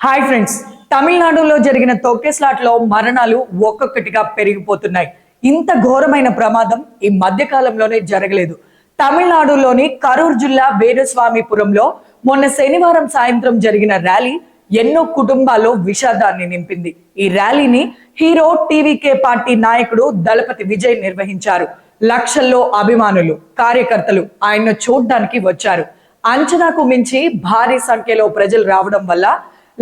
Hi friends తమిళనాడులో జరిగిన తొక్కేస్లాట్ మరణాలు ఒక్కొక్కటిగా పెరిగిపోతున్నాయి. ఇంత ఘోరమైన ప్రమాదం ఈ మధ్యకాలంలోనే జరగలేదు. తమిళనాడులోని కరూర్ జిల్లా వేణుస్వామిపురంలో మొన్న శనివారం సాయంత్రం జరిగిన ర్యాలీ ఎన్నో కుటుంబాల్లో విషాదాన్ని నింపింది. ఈ ర్యాలీని హీరో టీవీకే పార్టీ నాయకుడు దళపతి విజయ్ నిర్వహించారు. లక్షల్లో అభిమానులు కార్యకర్తలు ఆయన చూడ్డానికి వచ్చారు. అంచనాకు మించి భారీ సంఖ్యలో ప్రజలు రావడం వల్ల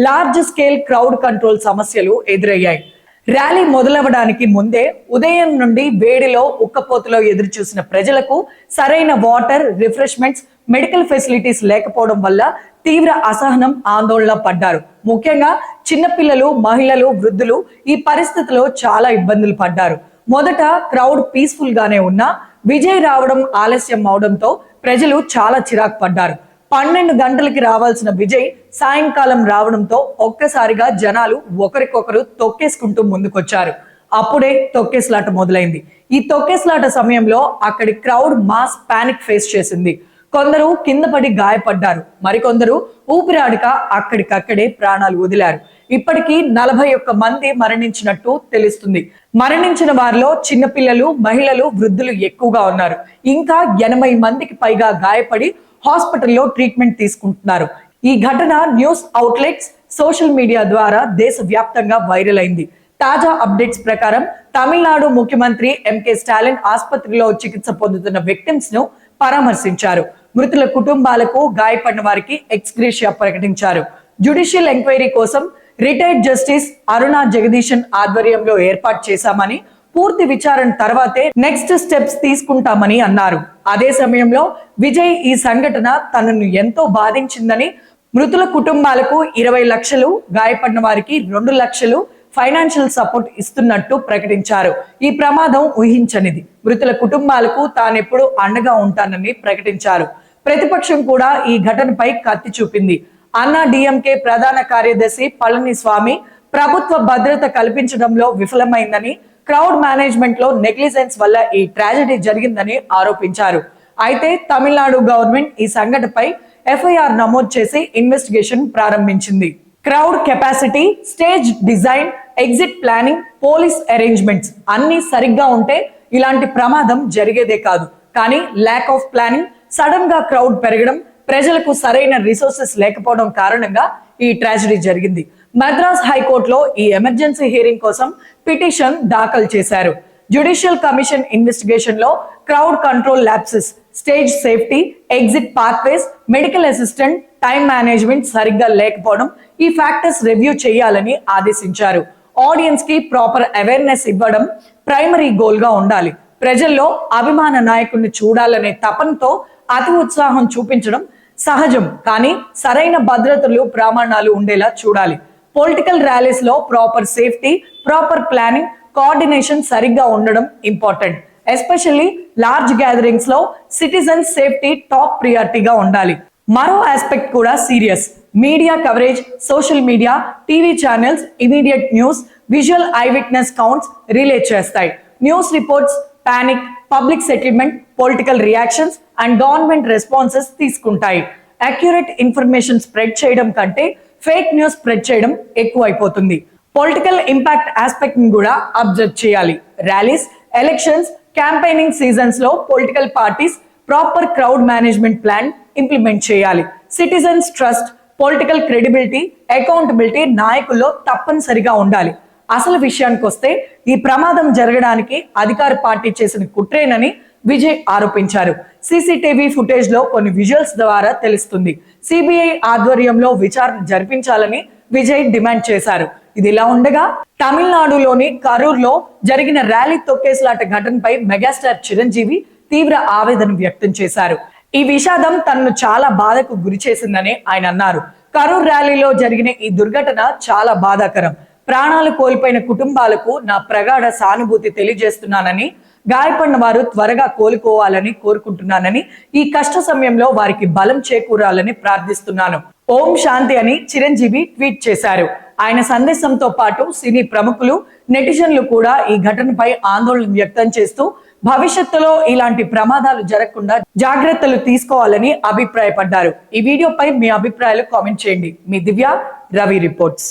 లార్జ్ స్కేల్ క్రౌడ్ కంట్రోల్ సమస్యలు ఎదురయ్యాయి. ర్యాలీ మొదలవడానికి ముందే ఉదయం నుండి వేడిలో ఉక్కపోతలో ఎదురుచూసిన ప్రజలకు సరైన వాటర్ రిఫ్రెష్మెంట్స్ మెడికల్ ఫెసిలిటీస్ లేకపోవడం వల్ల తీవ్ర అసహనం ఆందోళన పడ్డారు. ముఖ్యంగా చిన్నపిల్లలు మహిళలు వృద్ధులు ఈ పరిస్థితిలో చాలా ఇబ్బందులు పడ్డారు. మొదట క్రౌడ్ పీస్ఫుల్ గానే ఉన్నా విజయ్ రావడం ఆలస్యం అవడంతో ప్రజలు చాలా చిరాకు పడ్డారు. పన్నెండు గంటలకి రావాల్సిన విజయ్ సాయంకాలం రావడంతో ఒక్కసారిగా జనాలు ఒకరికొకరు తొక్కేసుకుంటూ ముందుకొచ్చారు. అప్పుడే తొక్కేస్లాట మొదలైంది. ఈ తొక్కేస్లాట సమయంలో అక్కడి క్రౌడ్ మాస్ పానిక్ ఫేస్ చేసింది. కొందరు కింద పడి గాయపడ్డారు. మరికొందరు ఊపిరాడక అక్కడికక్కడే ప్రాణాలు వదిలారు. ఇప్పటికీ నలభై ఒక్క మంది మరణించినట్టు తెలుస్తుంది. మరణించిన వారిలో చిన్నపిల్లలు మహిళలు వృద్ధులు ఎక్కువగా ఉన్నారు. ఇంకా ఎనభై మందికి పైగా గాయపడి హాస్పిటల్లో ట్రీట్మెంట్ తీసుకుంటున్నారు. ఈ ఘటన న్యూస్ అవుట్లెట్స్ సోషల్ మీడియా ద్వారా దేశవ్యాప్తంగా వైరల్ అయింది. తాజా అప్డేట్స్ ప్రకారం తమిళనాడు ముఖ్యమంత్రి ఎంకే స్టాలిన్ ఆసుపత్రిలో చికిత్స పొందుతున్న విక్టిమ్స్ను పరామర్శించారు. మృతుల కుటుంబాలకు గాయపడిన వారికి ఎక్స్గ్రేషియా ప్రకటించారు. జ్యుడిషియల్ ఎంక్వైరీ కోసం రిటైర్డ్ జస్టిస్ అరుణ జగదీశన్ ఆధ్వర్యంలో ఏర్పాటు చేశామని పూర్తి విచారణ తర్వాతే నెక్స్ట్ స్టెప్స్ తీసుకుంటామని అన్నారు. అదే సమయంలో విజయ్ ఈ సంఘటన తనను ఎంతో బాధించిందని మృతుల కుటుంబాలకు ఇరవై లక్షలు గాయపడిన వారికి రెండు లక్షలు ఫైనాన్షియల్ సపోర్ట్ ఇస్తున్నట్టు ప్రకటించారు. ఈ ప్రమాదం ఊహించనిది. మృతుల కుటుంబాలకు తానెప్పుడు అండగా ఉంటానని ప్రకటించారు. ప్రతిపక్షం కూడా ఈ ఘటనపై కత్తి చూపింది. అన్నా డిఎంకే ప్రధాన కార్యదర్శి పళనిస్వామి ప్రభుత్వ భద్రత కల్పించడంలో విఫలమైందని క్రౌడ్ మేనేజ్మెంట్లో నెగ్లిజెన్స్ వల్ల ఈ ట్రాజడీ జరిగిందని ఆరోపించారు. అయితే తమిళనాడు గవర్నమెంట్ ఈ సంఘటనపై ఎఫ్ఐఆర్ నమోదు చేసి ఇన్వెస్టిగేషన్ ప్రారంభించింది. Crowd capacity stage design exit planning police arrangements అన్ని సరిగ్గా ఉంటే ఇలాంటి ప్రమాదం జరిగేదే కాదు. కానీ ల్యాక్ ఆఫ్ ప్లానింగ్ సడన్గా క్రౌడ్ పెరగడం ప్రజలకు సరైన రిసోర్సెస్ లేకపోవడం కారణంగా ఈ ట్రాజడీ జరిగింది. మద్రాస్ హైకోర్టులో ఈ ఎమర్జెన్సీ హియరింగ్ కోసం పిటిషన్ దాఖలు చేశారు. జ్యుడిషియల్ కమిషన్ ఇన్వెస్టిగేషన్లో crowd control lapses stage safety exit pathways medical assistant time management సరిగ్గా లేకపోవడం ఈ ఫ్యాక్టర్స్ రివ్యూ చేయాలని ఆదేశించారు. ఆడియన్స్కి ప్రాపర్ అవేర్నెస్ ఇవ్వడం ప్రైమరీ గోల్గా ఉండాలి. ప్రజల్లో అభిమాన నాయకుడిని చూడాలనే తపనతో అతి ఉత్సాహం చూపించడం సహజం కానీ సరైన భద్రతలు ప్రమాణాలు ఉండేలా చూడాలి. Political ర్యాలీస్లో proper safety proper planning coordination సరిగ్గా ఉండడం ఇంపార్టెంట్ ఎస్పెషల్లీ లార్జ్ గ్యాదరింగ్స్లో సిటిజన్స్ సేఫ్టీ టాప్ ప్రియారిటీగా ఉండాలి. మరో ఆస్పెక్ట్ కూడా serious media coverage social media TV channels immediate news visual eye witness counts relay చేస్తాయి. News reports panic public settlement political reactions and government responses తీసుకుంటాయి. Accurate information spread చేయడం కంటే fake news spread చేయడం ఎక్కువైపోతుంది. Political impact ఆస్పెక్ట్ని కూడా observe చేయాలి. Rallies elections campaigning సీజన్స్లో political parties proper crowd management plan implement చేయాలి. Citizens trust political credibility accountability నాయకుల్లో తప్పనిసరిగా ఉండాలి. అసలు విషయానికి వస్తే ఈ ప్రమాదం జరగడానికి అధికార పార్టీ చేసిన కుట్రేనని విజయ్ ఆరోపించారు. సీసీటీవీ ఫుటేజ్లో కొన్ని విజువల్స్ ద్వారా తెలుస్తుంది. సిబిఐ ఆధ్వర్యంలో విచారణ జరిపించాలని విజయ్ డిమాండ్ చేశారు. ఇది ఇలా ఉండగా తమిళనాడులోని కరూర్లో జరిగిన ర్యాలీ తొక్కేసలాట ఘటనపై మెగాస్టార్ చిరంజీవి తీవ్ర ఆవేదన వ్యక్తం చేశారు. ఈ విషాదం తనను చాలా బాధకు గురి చేసిందని ఆయన అన్నారు. కరూర్ ర్యాలీలో జరిగిన ఈ దుర్ఘటన చాలా బాధాకరం. ప్రాణాలు కోల్పోయిన కుటుంబాలకు నా ప్రగాఢ సానుభూతి తెలియజేస్తున్నానని గాయపడిన వారు త్వరగా కోలుకోవాలని కోరుకుంటున్నానని ఈ కష్ట సమయంలో వారికి బలం చేకూరాలని ప్రార్థిస్తున్నాను. ఓం శాంతి అని చిరంజీవి ట్వీట్ చేశారు. ఆయన సందేశంతో పాటు సినీ ప్రముఖులు నెటిజన్లు కూడా ఈ ఘటనపై ఆందోళన వ్యక్తం చేస్తూ భవిష్యత్తులో ఇలాంటి ప్రమాదాలు జరగకుండా జాగ్రత్తలు తీసుకోవాలని అభిప్రాయపడ్డారు. ఈ వీడియోపై మీ అభిప్రాయాలు కామెంట్ చేయండి. మీ దివ్య రవి రిపోర్ట్స్.